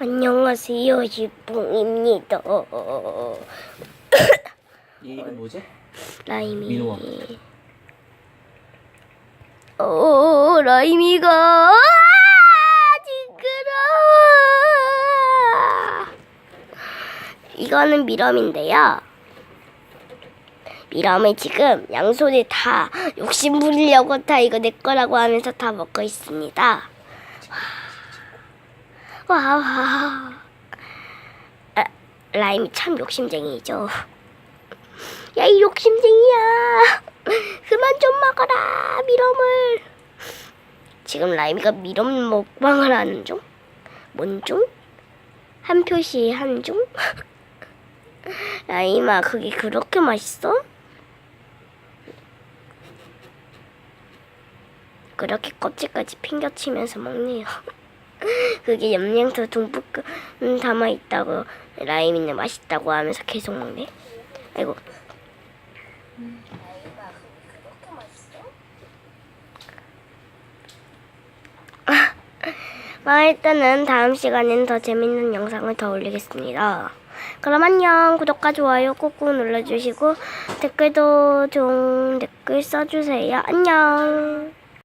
안녕하세요, 지붕입니다. 얘 이름 뭐지? 라임이. 민호아. 어, 라임이가 아. 이거는 미럼인데요. 미럼을 지금 양손에 다 욕심 부리려고 다 이거 내 거라고 하면서 다 먹고 있습니다. 와, 와. 아, 라임이 참 욕심쟁이죠. 야, 이 욕심쟁이야. 그만 좀 먹어라, 미럼을. 지금 라임이가 미럼 먹방을 하는 중? 뭔 중? 한 표시 한 중? 라임아, 그게 그렇게 맛있어? 그렇게 껍질까지 핑겨치면서 먹네요. 그게 염량도 듬뿍 담아 있다고 라임이는 맛있다고 하면서 계속 먹네. 아이고. 아, 일단은 다음 시간엔 더 재밌는 영상을 더 올리겠습니다. 그럼 안녕. 구독과 좋아요 꾹꾹 눌러주시고 댓글도 좀 댓글 써주세요. 안녕.